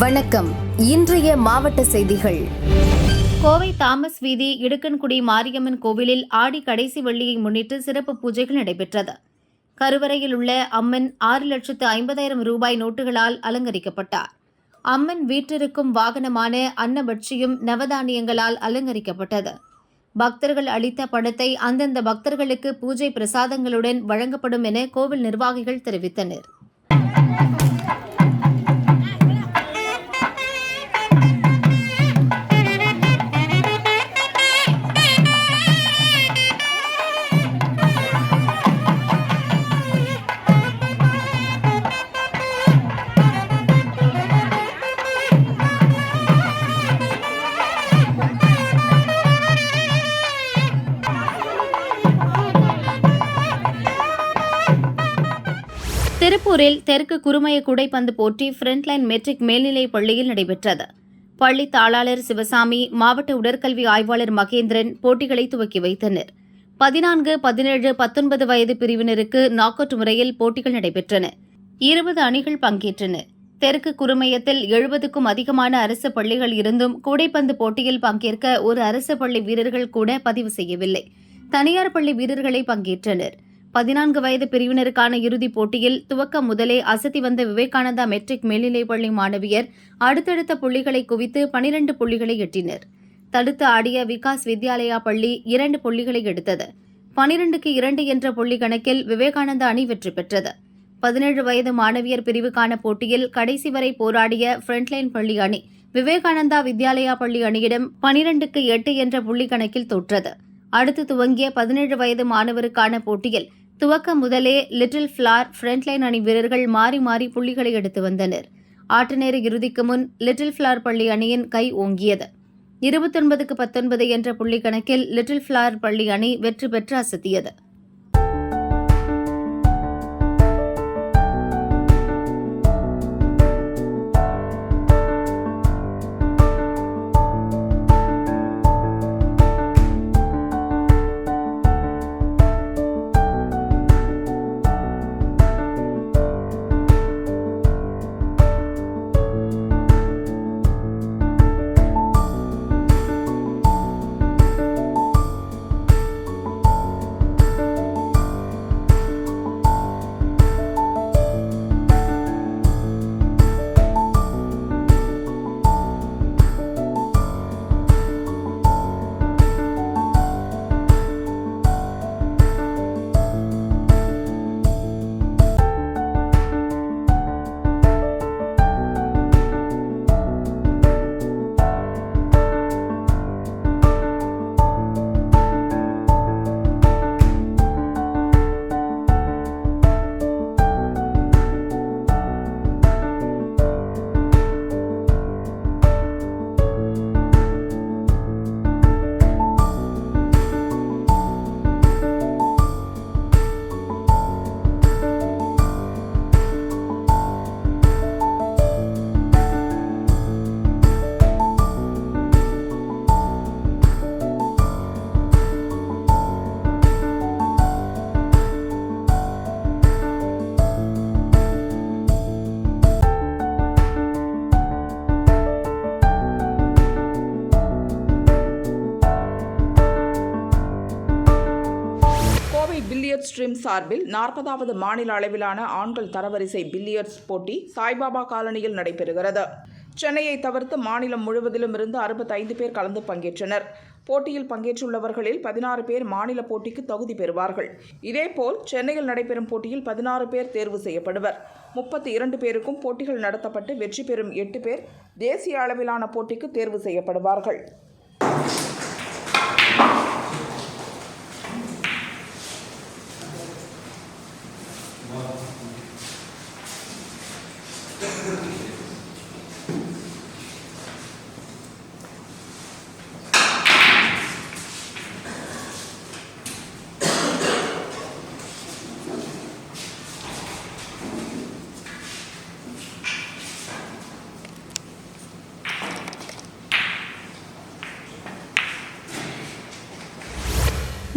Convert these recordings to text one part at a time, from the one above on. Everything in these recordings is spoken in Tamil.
வணக்கம். இன்றைய மாவட்ட செய்திகள். கோவை தாமஸ் வீதி இடுக்கன்குடி மாரியம்மன் கோவிலில் ஆடி கடைசி வெள்ளியை முன்னிட்டு சிறப்பு பூஜைகள் நடைபெற்றது. கருவறையில் உள்ள அம்மன் ஆறு லட்சத்து ஐம்பதாயிரம் ரூபாய் நோட்டுகளால் அலங்கரிக்கப்பட்டார். அம்மன் வீற்றிருக்கும் வாகனமான அன்னபட்சியும் நவதானியங்களால் அலங்கரிக்கப்பட்டது. பக்தர்கள் அளித்த பணத்தை அந்தந்த பக்தர்களுக்கு பூஜை பிரசாதங்களுடன் வழங்கப்படும் என கோவில் நிர்வாகிகள் தெரிவித்தனர். திருப்பூரில் தெற்கு குறுமைய குடைப்பந்து போட்டி ஃப்ரண்ட்லைன் மெட்ரிக் மேல்நிலைப் பள்ளியில் நடைபெற்றது. பள்ளி தாளாளர் சிவசாமி மாவட்ட உடற்கல்வி ஆய்வாளர் மகேந்திரன் போட்டிகளை துவக்கி வைத்தனர். பதினான்கு பதினேழு பத்தொன்பது வயது பிரிவினருக்கு நாக் அவுட் முறையில் போட்டிகள் நடைபெற்றன. இருபது அணிகள் பங்கேற்றன. தெற்கு குறுமையத்தில் எழுபதுக்கும் அதிகமான அரசு பள்ளிகள் இருந்தும் கூடைப்பந்து போட்டியில் பங்கேற்க ஒரு அரசு பள்ளி வீரர்கள் கூட பதிவு செய்யவில்லை. தனியார் பள்ளி வீரர்களை பங்கேற்றனர். பதினான்கு வயது பிரிவினருக்கான இறுதிப் போட்டியில் துவக்கம் முதலே அசத்தி வந்த விவேகானந்தா மெட்ரிக் மேல்நிலைப்பள்ளி மாணவியர் அடுத்தடுத்த புள்ளிகளை குவித்து பனிரண்டு புள்ளிகளை எட்டினர். தடுத்து ஆடிய விகாஸ் வித்யாலயா பள்ளி இரண்டு புள்ளிகளை எடுத்தது. பனிரெண்டுக்கு இரண்டு என்ற புள்ளி கணக்கில் விவேகானந்தா அணி வெற்றி பெற்றது. பதினேழு வயது மாணவியர் பிரிவுக்கான போட்டியில் கடைசி வரை போராடிய ஃப்ரண்ட்லைன் பள்ளி அணி விவேகானந்தா வித்யாலயா பள்ளி அணியிடம் பனிரெண்டுக்கு எட்டு என்ற புள்ளி கணக்கில் தோற்றது. அடுத்து துவங்கிய பதினேழு வயது மாணவருக்கான போட்டியில் துவக்கம் முதலே லிட்டில் ஃபிளார் ஃப்ரண்ட்லைன் அணி வீரர்கள் மாறி மாறி புள்ளிகளை எடுத்து வந்தனர். ஆட்டநேர இறுதிக்கு முன் லிட்டில் ஃபிளார் பள்ளி அணியின் கை ஓங்கியது. இருபத்தொன்பதுக்கு பத்தொன்பது என்ற புள்ளி கணக்கில் லிட்டில் ஃபிளார் பள்ளி அணி வெற்றி பெற்று அசத்தியது. ட்ரிம் ஸ்ட்ரீம் சார்பில் நாற்பதாவது மாநில அளவிலான ஆண்கள் தரவரிசை பில்லியர்ட்ஸ் போட்டி சாய்பாபா காலனியில் நடைபெறுகிறது. சென்னையை தவிர்த்து மாநிலம் முழுவதிலும் இருந்து அறுபத்தைந்து பேர் கலந்து பங்கேற்றனர். போட்டியில் பங்கேற்றுள்ளவர்களில் பதினாறு பேர் மாநில போட்டிக்கு தகுதி பெறுவார்கள். இதேபோல் சென்னையில் நடைபெறும் போட்டியில் பதினாறு பேர் தேர்வு செய்யப்படுவர். முப்பத்தி இரண்டு பேருக்கும் போட்டிகள் நடத்தப்பட்டு வெற்றி பெறும் எட்டு பேர் தேசிய அளவிலான போட்டிக்கு தேர்வு செய்யப்படுவார்கள்.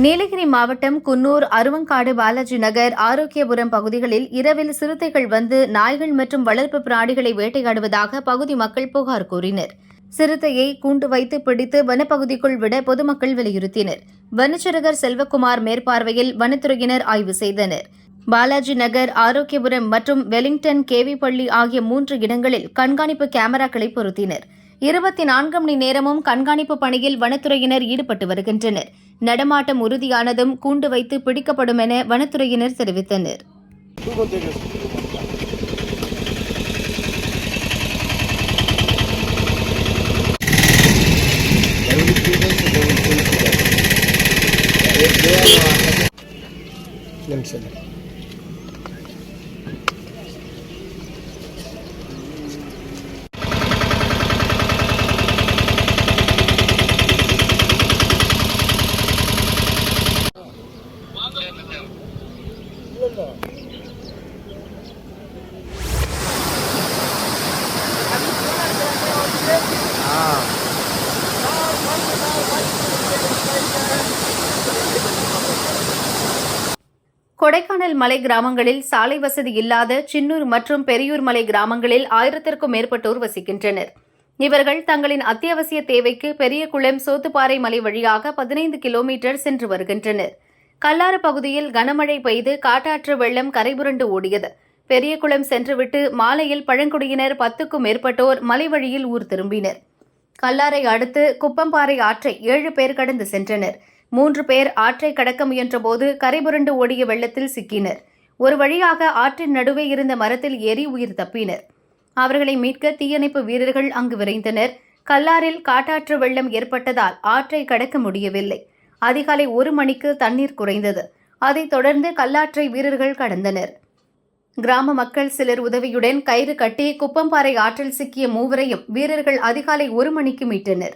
நீலகிரி மாவட்டம் குன்னூர் அருவங்காடு பாலாஜி நகர் ஆரோக்கியபுரம் பகுதிகளில் இரவில் சிறுத்தைகள் வந்து நாய்கள் மற்றும் வளர்ப்பு பிராணிகளை வேட்டையாடுவதாக பகுதி மக்கள் புகார் கூறினர். சிறுத்தையை கூண்டு வைத்து பிடித்து வனப்பகுதிக்குள் விட பொதுமக்கள் வலியுறுத்தினர். வனச்சரகர் செல்வகுமார் மேற்பார்வையில் வனத்துறையினர் ஆய்வு செய்தனர். பாலாஜி நகர் ஆரோக்கியபுரம் மற்றும் வெலிங்டன் கேவி பள்ளி ஆகிய மூன்று இடங்களில் கண்காணிப்பு கேமராக்களை பொருத்தினர். இருபத்தி நான்கு மணி நேரமும் கண்காணிப்பு பணியில் வனத்துறையினர் ஈடுபட்டு வருகின்றனர். நடமாட்டம் உறுதியானதும் கூண்டு வைத்து பிடிக்கப்படும் என வனத்துறையினர் தெரிவித்தனர். நிமிஷம் கொடைக்கானல் மலை கிராமங்களில் சாலை வசதி இல்லாத சின்னூர் மற்றும் பெரியூர் மலை கிராமங்களில் ஆயிரத்திற்கும் மேற்பட்டோர் வசிக்கின்றனர். இவர்கள் தங்களின் அத்தியாவசிய தேவைக்கு பெரியகுளம் சோத்துப்பாறை மலை வழியாக பதினைந்து கிலோமீட்டர் சென்று வருகின்றனர். கல்லாறு பகுதியில் கனமழை பெய்து காட்டாற்று வெள்ளம் கரைபுரண்டு ஓடியது. பெரியகுளம் சென்றுவிட்டு மாலையில் பழங்குடியினர் பத்துக்கும் மேற்பட்டோர் மலை வழியில் ஊர் திரும்பினர். கல்லாரை அடுத்து குப்பம்பாறை ஆற்றை ஏழு பேர் கடந்து சென்றனர். மூன்று பேர் ஆற்றை கடக்க முயன்றபோது கரைபுரண்டு ஓடிய வெள்ளத்தில் சிக்கினர். ஒரு வழியாக ஆற்றின் நடுவே இருந்த மரத்தில் ஏறி உயிர் தப்பினர். அவர்களை மீட்க தீயணைப்பு வீரர்கள் அங்கு விரைந்தனர். கல்லாரில் காட்டாற்று வெள்ளம் ஏற்பட்டதால் ஆற்றை கடக்க முடியவில்லை. அதிகாலை ஒரு மணிக்கு தண்ணீர் குறைந்தது. அதைத் தொடர்ந்து கல்லாற்றை வீரர்கள் கடந்தனர். கிராம மக்கள் சிலர் உதவியுடன் கயிறு கட்டி குப்பம்பாறை ஆற்றில் சிக்கிய மூவரையும் வீரர்கள் அதிகாலை ஒரு மணிக்கு மீட்டனர்.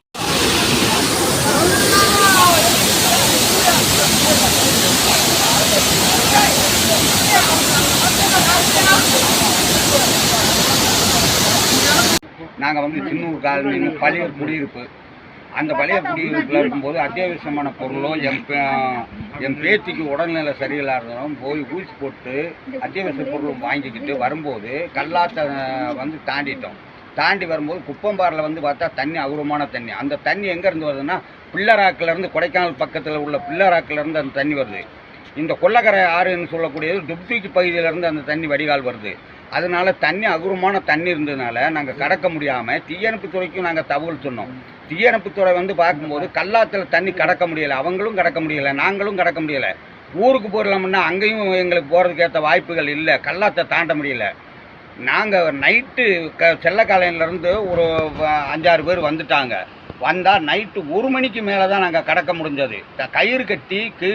நாங்கள் வந்து சின்னூர் காலனின்னு பழைய குடியிருப்பு. அந்த பழைய குடியிருப்பில் இருக்கும்போது அத்தியாவசியமான பொருளோ என் பே- என் பேத்திக்கு உடல்நிலை சரியில்லாததும் போய் ஊசி போட்டு அத்தியாவசிய பொருள் வாங்கிக்கிட்டு வரும்போது கல்லாத்தை வந்து தாண்டிட்டோம். தாண்டி வரும்போது குப்பம்பாரில் வந்து பார்த்தா தண்ணி அபூர்வமான தண்ணி. அந்த தண்ணி எங்கேருந்து வருதுன்னா பிள்ளராக்கிலேருந்து கொடைக்கானல் பக்கத்தில் உள்ள பிள்ளராக்கிலேருந்து அந்த தண்ணி வருது. இந்த கொல்லக்கரை ஆறுன்னு சொல்லக்கூடியது டுப்டிக்கு பகுதியிலேருந்து அந்த தண்ணி வடிகால் வருது. அதனால தண்ணி அகுரமான தண்ணி இருந்ததுனால நாங்கள் கடக்க முடியாமல் தீயணைப்பு துறைக்கும் நாங்கள் தகவல் சொன்னோம். தீயணைப்புத்துறை வந்து பார்க்கும்போது கல்லாத்தில் தண்ணி கடக்க முடியலை. அவங்களும் கடக்க முடியலை. நாங்களும் கடக்க முடியலை. ஊருக்கு போயிடலாம்னா அங்கேயும் எங்களுக்கு போகிறதுக்கு ஏற்ற வாய்ப்புகள் இல்லை. கல்லாத்தை தாண்ட முடியல. நாங்கள் நைட்டு க செல்லக்காலையிலேருந்து ஒரு அஞ்சாறு பேர் வந்துட்டாங்க. வந்தால் நைட்டு ஒரு மணிக்கு மேலே தான் நாங்கள் கடக்க முடிஞ்சது. கயிறு கட்டி கீ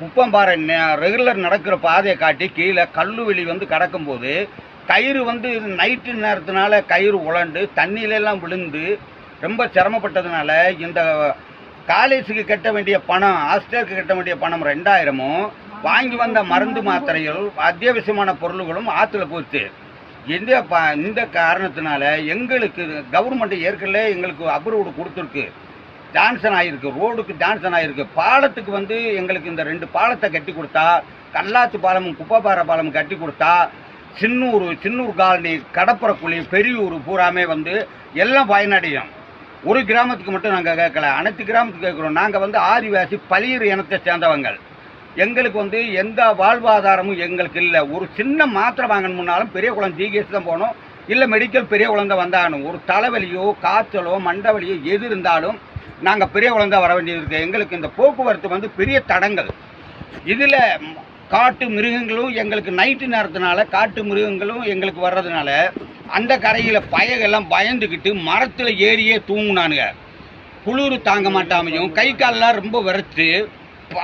குப்பம்பாறை ரெகுலர் நடக்கிற பாதையை காட்டி கீழே கல்லு வெளி வந்து கடக்கும்போது கயிறு வந்து நைட்டு நேரத்தினால கயிறு உழண்டு தண்ணியிலெல்லாம் விழுந்து ரொம்ப சிரமப்பட்டதுனால இந்த காலேஜுக்கு கட்ட வேண்டிய பணம் ஹாஸ்டலுக்கு கட்ட வேண்டிய பணம் ரெண்டாயிரமும் வாங்கி வந்த மருந்து மாத்திரைகள் அத்தியாவசியமான பொருள்களும் ஆற்றுல போச்சு. இந்த ப இந்த காரணத்தினால எங்களுக்கு கவர்மெண்ட் ஏற்கனவே எங்களுக்கு அப்ரூவ்டு கொடுத்துருக்கு. ஜான்சன் ஆகிருக்கு ரோடுக்கு ஜான்சன் ஆகிருக்கு பாலத்துக்கு வந்து எங்களுக்கு இந்த ரெண்டு பாலத்தை கட்டி கொடுத்தா கல்லாத்து பாலமும் குப்பப்பாறை பாலமும் கட்டி கொடுத்தா சின்னூர் சின்னூர் காலனி கடப்புறக்குழி பெரியூர் பூராமே வந்து எல்லாம் பயனடையும். ஒரு கிராமத்துக்கு மட்டும் நாங்கள் கேட்கல. அனைத்து கிராமத்துக்கு கேட்குறோம். நாங்கள் வந்து ஆதிவாசி பளிர் இனத்தை சேர்ந்தவங்கள். எங்களுக்கு வந்து எந்த வாழ்வாதாரமும் எங்களுக்கு இல்லை. ஒரு சின்ன மாத்திரை வாங்கணும்னாலும் பெரிய குளம் ஜிஹெச் தான் போகணும். இல்லை மெடிக்கல் பெரிய குழந்தை வந்தாலும் ஒரு தலைவலியோ காய்ச்சலோ மண்டவலியோ எது இருந்தாலும் நாங்கள் பெரிய குழந்தை வர வேண்டியது இருக்குது எங்களுக்கு இந்த போக்குவரத்து வந்து பெரிய தடங்கள். இதில் காட்டு மிருகங்களும் எங்களுக்கு நைட்டு நேரத்தினால காட்டு மிருகங்களும் எங்களுக்கு வர்றதுனால அந்த கரையில் பயகெல்லாம் பயந்துக்கிட்டு மரத்தில் ஏறியே தூங்கினானுங்க. குளிர் தாங்க மாட்டாமையும் கை காலெல்லாம் ரொம்ப விரைச்சு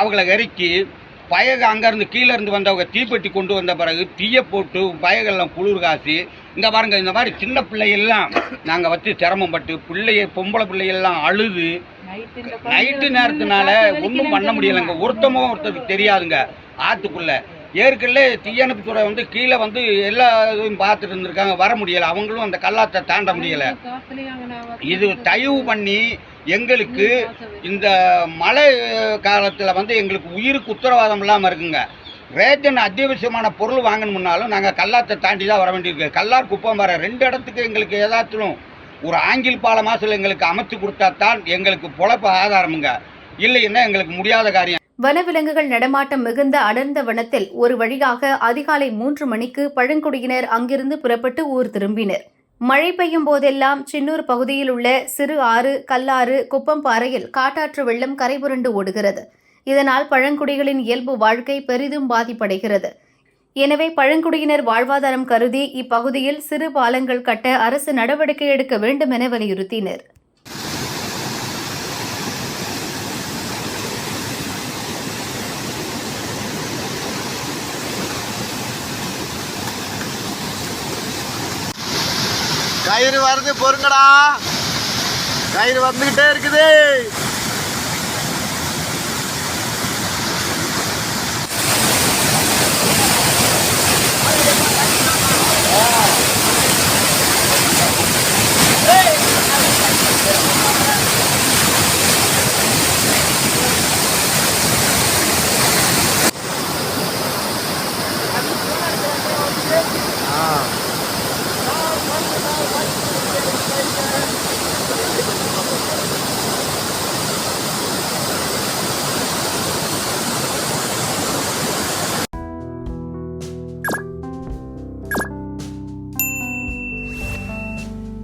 அவங்கள இறக்கி பயக அங்கேருந்து கீழே இருந்து வந்தவங்க தீப்பெட்டி கொண்டு வந்த பிறகு தீயை போட்டு பயகெல்லாம் குளிர் காசி. இந்த பாருங்க இந்த மாதிரி சின்ன பிள்ளையெல்லாம் நாங்கள் வச்சு சிரமப்பட்டு பிள்ளைய பொம்பளை பிள்ளையெல்லாம் அழுது நைட்டு நேரத்தினால ஒன்றும் பண்ண முடியலைங்க. ஒருத்தமும் ஒருத்தருக்கு தெரியாதுங்க. ஆற்றுக்குள்ள ஏற்கனவே தீயணைப்புத்துறை வந்து கீழே வந்து எல்லா இதுவும் பார்த்துட்டு இருந்திருக்காங்க. வர முடியலை. அவங்களும் அந்த கல்லாத்தை தாண்ட முடியலை. இது தயவு பண்ணி எங்களுக்கு இந்த மழை காலத்தில் வந்து எங்களுக்கு உயிருக்கு உத்தரவாதம் இல்லாமல் இருக்குங்க. ரேஷன் அத்தியாவசியமான பொருள் வாங்கணும்னாலும் நாங்கள் கல்லாத்தை தாண்டி தான் வர வேண்டியிருக்கு. கல்லார் குப்பம் வர ரெண்டு இடத்துக்கு எங்களுக்கு ஏதாச்சும் ஒரு ஆங்கில் பால மாசல் எங்களுக்கு அமைச்சு கொடுத்தா தான் எங்களுக்கு பொழப்பு ஆதாரமுங்க. இல்லைன்னா எங்களுக்கு முடியாத காரியம். வனவிலங்குகள் நடமாட்டம் மிகுந்த அடர்ந்த வனத்தில் ஒரு வழியாக அதிகாலை மூன்று மணிக்கு பழங்குடியினர் அங்கிருந்து புறப்பட்டு ஊர் திரும்பினர். மழை பெய்யும் போதெல்லாம் சின்னூர் பகுதியில் உள்ள சிறு ஆறு கல்லாறு குப்பம்பாறையில் காட்டாற்று வெள்ளம் கரைபுரண்டு ஓடுகிறது. இதனால் பழங்குடிகளின் இயல்பு வாழ்க்கை பெரிதும் பாதிப்படைகிறது. எனவே பழங்குடியினர் வாழ்வாதாரம் கருதி இப்பகுதியில் சிறு பாலங்கள் கட்ட அரசு நடவடிக்கை எடுக்க வேண்டும் என வலியுறுத்தினர். கயிறு வருது பொறுங்கடா. கயிறு வந்துகிட்டே இருக்குது. Wow.